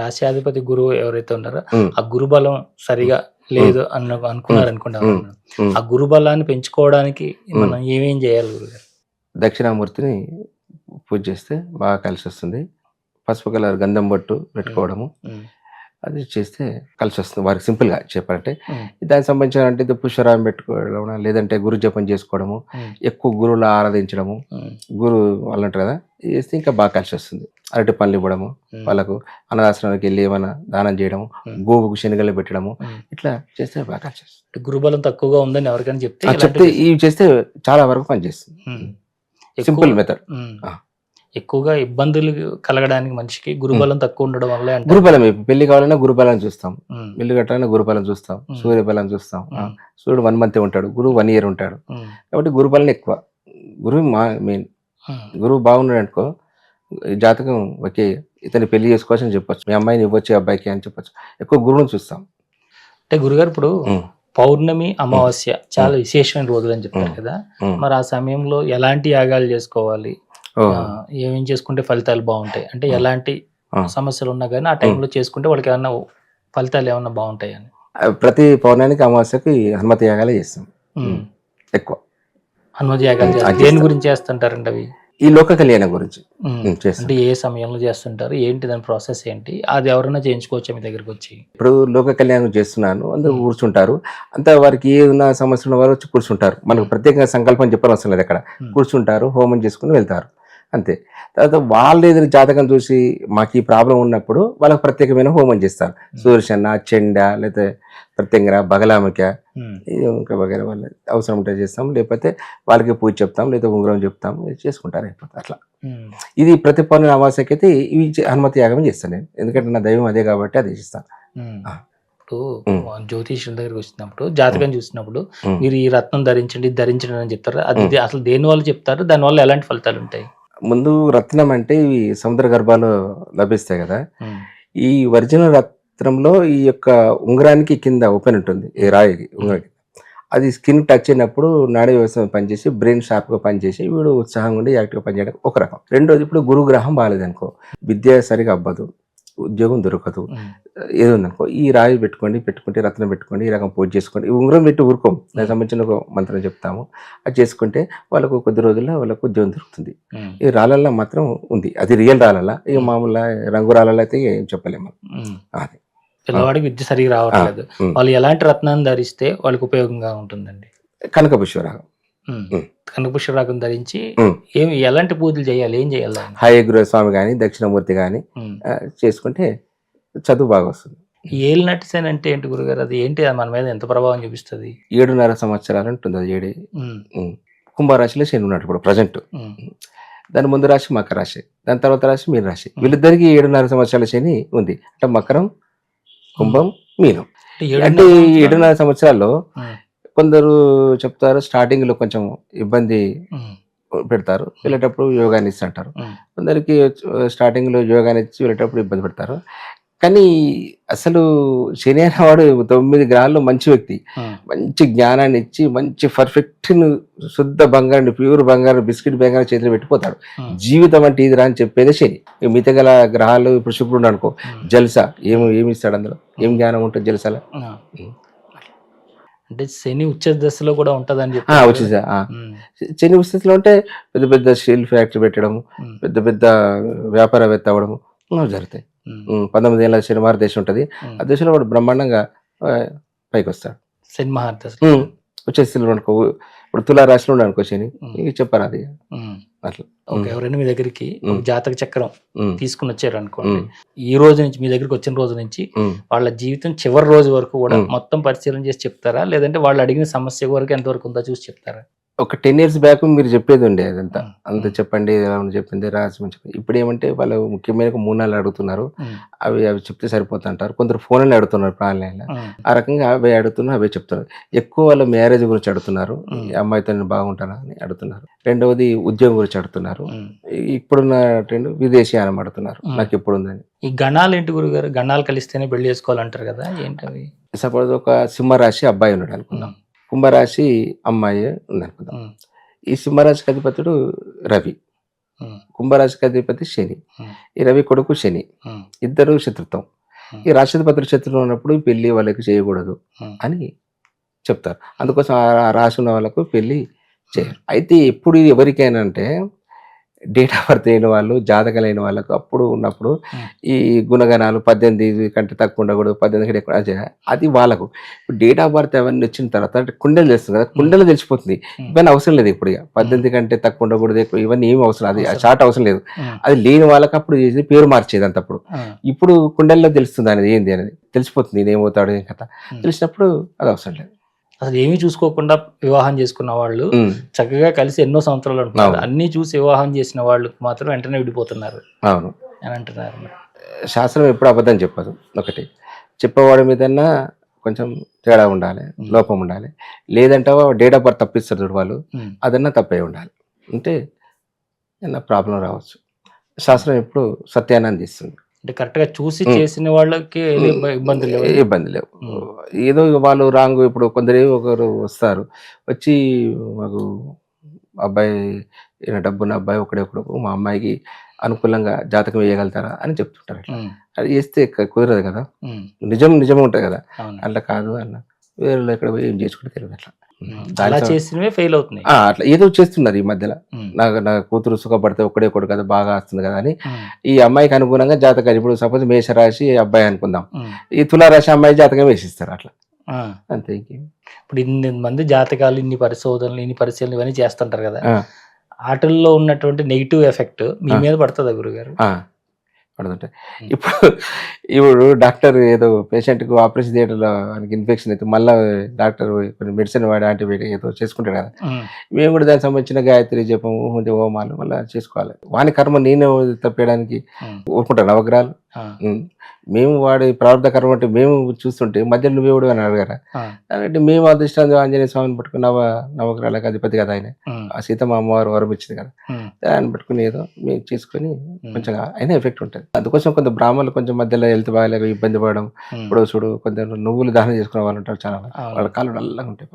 రాశ్యాధిపతి గురువు ఎవరైతే ఉన్నారో ఆ గురుబలం సరిగా లేదు అన్న అనుకున్నారు అనుకుంటా. ఆ గురుబలాన్ని పెంచుకోవడానికి మనం ఏమేం చేయాలి గురుగారు? దక్షిణామూర్తిని పూజ చేస్తే బాగా కలిసి వస్తుంది. పసుపు కలర్ గంధం బొట్టు పెట్టుకోవడము. అది చేస్తే కలిసి వస్తుంది వారికి సింపుల్గా చెప్పాలంటే దానికి సంబంధించిన అంటే ఇది పుష్పరాగం పెట్టుకోవడం లేదంటే గురు జపం చేసుకోవడము ఎక్కువ గురువులు ఆరాధించడము గురు వాళ్ళు అంటారు కదా ఇది చేస్తే ఇంకా బాగా కలిసి వస్తుంది అరటి పనులు ఇవ్వడము వాళ్ళకు అనాథాశ్రమానికి వెళ్ళి ఏమైనా దానం చేయడము. గోవుకు శనగలు పెట్టడము. ఇట్లా చేస్తే బాగా కలిసి వస్తుంది గురుబలం తక్కువగా ఉందని ఎవరికైనా చెప్తే చెప్తే ఇవి చేస్తే చాలా వరకు పనిచేస్తుంది. Simple method. ఎక్కువగా ఇబ్బందులు కలగడానికి మనిషికి గురుబలం తక్కువ ఉండడం వల్లే గురుబలం పెళ్ళి కావాలన్నా గురుబలం చూస్తాం. ఇల్లు కట్టాలన్నా గురుబలం చూస్తాం. ఉమ్. సూర్యబలం చూస్తాం. సూర్యుడు వన్ మంత్ ఉంటాడు. గురువు వన్ ఇయర్ ఉంటాడు. కాబట్టి గురుబలం ఎక్కువ. గురువు మా మెయిన్ గురువు బాగున్నాడు అనుకో జాతకం ఓకే ఇతని పెళ్ళి చేసుకోవచ్చు అని చెప్పొచ్చు. మీ అమ్మాయిని ఇవ్వచ్చు అబ్బాయికి అని చెప్పొచ్చు. ఎక్కువ గురువుని చూస్తాం. అంటే గురుగారు ఇప్పుడు పౌర్ణమి అమావాస్య చాలా విశేషమైన రోజులు అని చెప్తారు. కదా. మరి ఆ సమయంలో ఎలాంటి యాగాలు చేసుకోవాలి? ఏమేం చేసుకుంటే ఫలితాలు బాగుంటాయి? అంటే. ఎలాంటి. సమస్యలు ఉన్నా కానీ ఆ టైంలో చేసుకుంటే వాళ్ళకి ఏమన్నా ఫలితాలు ఏమన్నా బాగుంటాయి అని? ప్రతి పౌర్ణానికి అమావాస్యకి హనుమతి యాగాలే చేస్తాం. ఎక్కువ. హనుమతి యాగాలు దేని. గురించి చేస్తుంటారండి అవి? ఈ లోక కళ్యాణం గురించి. అంటే ఏ సమయంలో చేస్తుంటారు? ఏంటి దాని ప్రాసెస్ ఏంటి? అది ఎవరైనా చేయించుకోవచ్చా మీ దగ్గరికి వచ్చి? ఇప్పుడు లోక కళ్యాణం చేస్తున్నాను అందరూ కూర్చుంటారు. అంత వారికి ఏదైనా సమస్య ఉన్న వారు వచ్చి కూర్చుంటారు. మనకు ప్రత్యేకంగా సంకల్పం చెప్పనవసరం లేదు అక్కడ. కూర్చుంటారు హోమం చేసుకుని వెళ్తారు. అంతే. తర్వాత వాళ్ళు ఏదైనా జాతకం చూసి మాకు ఈ ప్రాబ్లం ఉన్నప్పుడు వాళ్ళకి ప్రత్యేకమైన హోమం చేస్తారు. సూర్యశన్న చెండ లేకపోతే ప్రత్యేకంగా బగలామిక ఇంకా వగేరా వాళ్ళ అవసరం ఉంటే చేస్తాం. లేకపోతే వాళ్ళకి పూజ చెప్తాం లేదా ఉంగరం చెప్తాం చేసుకుంటారు అయిపోతుంది అట్లా. ఇది ప్రతి పౌర్ణమి అమావాస్యకి అయితే ఇవి హనుమతి యాగం చేస్తాను నేను. ఎందుకంటే నా దైవం అదే కాబట్టి అది చేస్తాను. ఇప్పుడు ఉమ్. జ్యోతిష్యుల దగ్గరికి వచ్చినప్పుడు జాతకం చూసినప్పుడు. మీరు ఈ రత్నం ధరించండి ధరించండి అని చెప్తారు? అది అసలు దేని వల్ల చెప్తారు? దాని వల్ల ఎలాంటి ఫలితాలు ఉంటాయి? ముందు రత్నం అంటే ఇవి సముద్ర గర్భాలు లభిస్తాయి కదా. ఈ ఒరిజినల్ రత్నంలో ఈ యొక్క ఉంగరానికి కింద ఓపెన్ ఉంటుంది ఈ రాయికి ఉంగరానికి. అది స్కిన్ టచ్ అయినప్పుడు నాడీ వ్యవస్థ పనిచేసి బ్రెయిన్ షార్ప్గా పనిచేసి వీడు ఉత్సాహంగా ఉండి యాక్టివ్గా పనిచేయడం ఒక రకం. రెండోది ఇప్పుడు గురుగ్రహం బాగాలేదనుకో విద్య సరిగా అవ్వదు. ఉద్యోగం దొరకదు. ఏదో ఉందనుకో ఈ రాయి పెట్టుకోండి పెట్టుకుంటే రత్నం పెట్టుకోండి ఈ రకం పూజ చేసుకోండి. ఈ ఉంగరం పెట్టి ఊరుకోం. దానికి సంబంధించిన ఒక మంత్రం చెప్తాము. అది చేసుకుంటే వాళ్ళకు కొద్ది రోజుల్లో వాళ్ళకు ఉద్యోగం దొరుకుతుంది. ఈ రాళ్ళల్లో మాత్రం ఉంది. అది రియల్ రాళ్ళ ఇక మామూలు రంగు రాళ్ళలో అయితే ఏం చెప్పలేము. అది. పిల్లవాడికి విద్య సరిగా రావట్లేదు. వాళ్ళు ఎలాంటి రత్నాన్ని ధరిస్తే వాళ్ళకి ఉపయోగంగా ఉంటుందండి? కనక పుష్పరాగం ఉమ్. ఉమ్. కనకపుష్ప రకం ధరించి. ఏమి ఎలాంటి పూజలు చేయాలి ఏం చేయాలి ఆయన? హాయగురు స్వామి కానీ దక్షిణమూర్తి కానీ. చేసుకుంటే చదువు బాగా వస్తుంది ఏళ్ళు నటిసేన్ అంటే ఏంటి గురుగారు అది ఏంటి అది మన మీద ఎంత ప్రభావం చూపిస్తుంది ఏడున్నర సంవత్సరాలు ఉంటుంది అది ఏడు. కుంభరాశిలో శని ఉన్నాడు ఇప్పుడు ప్రజెంట్. దాని ముందు రాశి మకర రాశి దాని తర్వాత రాశి మీన రాశి వీళ్ళిద్దరికి ఏడున్నర సంవత్సరాల శని ఉంది అంటే మకరం కుంభం మీనం అంటే ఏడున్నర సంవత్సరాల్లో. కొందరు చెప్తారు స్టార్టింగ్లో కొంచెం ఇబ్బంది. పెడతారు వెళ్ళేటప్పుడు యోగాని ఇస్తా అంటారు ఉమ్. కొందరికి స్టార్టింగ్లో యోగాని ఇచ్చి వెళ్ళేటప్పుడు ఇబ్బంది పెడతారు కానీ అసలు శని అనేవాడు తొమ్మిది గ్రహాల్లో మంచి వ్యక్తి. మంచి జ్ఞానాన్ని ఇచ్చి మంచి పర్ఫెక్ట్ శుద్ధ బంగారాన్ని ప్యూర్ బంగారం బిస్కెట్ బంగారం చేతిలో పెట్టిపోతాడు. జీవితం అంటే ఇదిరా అని చెప్పేదే శని మిగతా గల గ్రహాలు ఇప్పుడు శుక్రుడు అనుకో. జల్సా ఏమి ఏమి ఇస్తాడు అందులో ఏం జ్ఞానం ఉంటుంది జల్సాలో. అంటే శని ఉచ్చ దశలో కూడా ఉంటదని చెప్పి. శని స్థితిలో ఉంటే పెద్ద పెద్ద స్టీల్ ఫ్యాక్టరీ పెట్టడం. పెద్ద పెద్ద వ్యాపారవేత్త అవ్వడము జరుగుతాయి. పంతొమ్మిది ఏళ్ళ శనివార దేశం ఉంటుంది. ఆ దేశంలో వాడు బ్రహ్మాండంగా పైకి వస్తాడు శని మహాదశ ఉమ్, వచ్చే స్థితిలో అనుకో ఇప్పుడు తులా రాశిలో ఉన్నాడు అనుకో శని. ఉమ్. అట్లా ఓకే ఎవరైనా మీ దగ్గరికి ఒక. జాతక చక్రం తీసుకుని వచ్చారు అనుకోండి ఈ రోజు నుంచి మీ దగ్గరికి వచ్చిన రోజు నుంచి. వాళ్ళ జీవితం చివరి రోజు వరకు కూడా. మొత్తం పరిశీలన చేసి చెప్తారా లేదంటే వాళ్ళు అడిగిన సమస్య వరకు ఎంతవరకు ఉందో చూసి చెప్తారా ఒక టెన్ ఇయర్స్ బ్యాక్ మీరు చెప్పేది ఉండే అదంతా. అంత చెప్పండి చెప్పింది రాసి ఇప్పుడు ఏమంటే వాళ్ళు ముఖ్యమైన మూడు నెలలు అడుగుతున్నారు. అవి అవి చెప్తే సరిపోతుంటారు. కొందరు ఫోన్ అని అడుగుతున్నారు ఆన్లైన్లో ఉమ్. ఆ రకంగా అవే అడుగుతున్నారు అవే చెప్తున్నారు. ఎక్కువ వాళ్ళ మ్యారేజ్ గురించి అడుగుతున్నారు. అమ్మాయితో నేను బాగుంటానా అని అడుగుతున్నారు. రెండవది ఉద్యోగం గురించి అడుగుతున్నారు. ఇప్పుడున్న ట్రెండ్ విదేశీయానం అడుగుతున్నారు. ఉమ్. నాకు ఎప్పుడు ఉందని ఈ గణాలు ఏంటి గురుగారు? గణాలు కలిస్తేనే పెళ్ళి చేసుకోవాలంటారు కదా ఏంటవి? సపోజ్ ఒక సింహరాశి అబ్బాయి ఉన్నాడు అనుకుందాం. కుంభరాశి అమ్మాయి ఉంది అనుకుందాం. ఉమ్. ఈ సింహరాశికి అధిపతుడు రవి. కుంభరాశికి అధిపతి శని. ఈ రవి కొడుకు శని. ఇద్దరు శత్రుత్వం. ఈ రాష్ట్రపతి శత్రువు ఉన్నప్పుడు పెళ్ళి వాళ్ళకి చేయకూడదు. అని చెప్తారు. అందుకోసం ఆ రాశి ఉన్న వాళ్ళకు పెళ్ళి చేయరు అయితే ఎప్పుడు ఎవరికైనా అంటే డేట్ ఆఫ్ బర్త్ అయిన వాళ్ళు జాతకాలైన వాళ్ళకు అప్పుడు ఉన్నప్పుడు Hmm. ఈ గుణగణాలు పద్దెనిమిది కంటే తక్కువ ఉండకూడదు పద్దెనిమిది కంటే ఎక్కువ అది వాళ్ళకు. డేట్ ఆఫ్ బర్త్ అవన్నీ వచ్చిన తర్వాత అంటే కుండలు తెలుస్తుంది కదా కుండలు తెలిసిపోతుంది. Hmm. ఇవన్నీ అవసరం లేదు ఇప్పుడు ఇక. పద్దెనిమిది కంటే తక్కువ ఉండకూడదు ఎక్కువ ఇవన్నీ ఏమి అవసరం అది. షార్ట్ అవసరం లేదు. అది లేని వాళ్ళకి అప్పుడు చేసి పేరు మార్చేది అంతప్పుడు ఇప్పుడు కుండల్లో తెలుస్తుంది అనేది ఏంది అనేది. తెలిసిపోతుంది ఏమవుతాడు ఏం కథ. Hmm. తెలిసినప్పుడు అది అవసరం లేదు. అసలు ఏమీ చూసుకోకుండా వివాహం చేసుకున్న వాళ్ళు చక్కగా కలిసి ఎన్నో సంవత్సరాలు ఉంటున్నారు అవును. అన్ని చూసి వివాహం చేసిన వాళ్ళు మాత్రం వెంటనే విడిపోతున్నారు అవును. అని అంటున్నారు శాస్త్రం ఎప్పుడు అబద్ధం చెప్పదు. ఒకటి చెప్పేవాడి మీదన్నా కొంచెం తేడా ఉండాలి. లోపం ఉండాలి. లేదంటే డేట్ ఆఫ్ బర్త్ తప్పిస్తారు చూడు వాళ్ళు. అదన్నా తప్పే ఉండాలి. అంటే ఏమన్నా ప్రాబ్లం రావచ్చు. శాస్త్రం ఎప్పుడు సత్యాన్ని అందిస్తుంది. అంటే కరెక్ట్గా చూసి. చేసిన వాళ్ళకి ఏమీ ఇబ్బ- ఇబ్బందులు లేవు? ఇబ్బంది లేవు. ఏదో వాళ్ళు రాంగ్ ఇప్పుడు కొందరు ఒకరు వస్తారు. వచ్చి మాకు అబ్బాయి డబ్బున్న అబ్బాయి ఒకడే ఒకడు మా అమ్మాయికి అనుకూలంగా జాతకం వేయగలుగుతారా అని చెప్తుంటారు అట్లా. అది చేస్తే క- కుదరదు కదా. నిజం నిజమే ఉంటుంది కదా. అట్లా కాదు అన్న. వేరే ఎక్కడ పోయి ఏం చేసుకుంటే తెలియదు అట్లా. అలా చేసినవే ఫెయిల్ అవుతున్నాయి. అట్లా ఏదో చేస్తున్నారు ఈ మధ్యలో. ఉమ్, నా కూతురు సుఖపడితే ఒకడే ఒకడు కదా బాగా వస్తుంది కదా అని. ఈ అమ్మాయికి అనుగుణంగా జాతకాలు ఇప్పుడు సపోజ్ మేషరాశి అబ్బాయి అనుకుందాం. ఈ తులారాశి అమ్మాయి జాతకం వేసిస్తారు అట్లా. అంతే ఇప్పుడు ఇన్ని మంది జాతకాలు ఇన్ని పరిశోధనలు ఇన్ని పరిశీలనలు ఇవన్నీ చేస్తుంటారు కదా. ఆ. వాటిల్లో ఉన్నటువంటి నెగిటివ్ ఎఫెక్ట్ మీ. మీద పడుతుందా గురుగారు? పడుతుంటాయి ఇప్పుడు ఇప్పుడు డాక్టర్ ఏదో పేషెంట్కి ఆపరేషన్ థియేటర్లో ఆయనకి ఇన్ఫెక్షన్ అయితే మళ్ళీ డాక్టర్ కొన్ని మెడిసిన్ వాడి యాంటీబయాటిక్ ఏదో చేసుకుంటాడు కదా. మేము కూడా దానికి సంబంధించిన గాయత్రి హోంది హోమాలు మళ్ళీ చేసుకోవాలి. వాని కర్మ నేనే తప్పేయడానికి ఊరుకుంటాను నవగ్రహాలు. మేము వాడి ప్రారంభ కర్మ అంటే మేము చూస్తుంటే మధ్యలో నువ్వెవడు అని అడిగారా అంటే మేము అదృష్టాన్ని ఆంజనేయ స్వామిని పట్టుకుని నవ నవగ్రహాలకు అధిపతి కదా ఆయన. ఆ. సీతమ్మ అమ్మవారు వరం ఇచ్చింది కదా? దాన్ని పట్టుకుని ఏదో మేము చేసుకుని కొంచెం అయినా ఎఫెక్ట్ ఉంటుంది. అందుకోసం కొంత బ్రాహ్మణులు కొంచెం మధ్యలో హెల్త్ బాగాలేక ఇబ్బంది పడడం ఇప్పుడు చూడు కొంచెం నువ్వులు దానం చేసుకునే వాళ్ళు ఉంటారు చాలా. వాళ్ళ కాళ్ళు నల్లగా ఉంటాయి.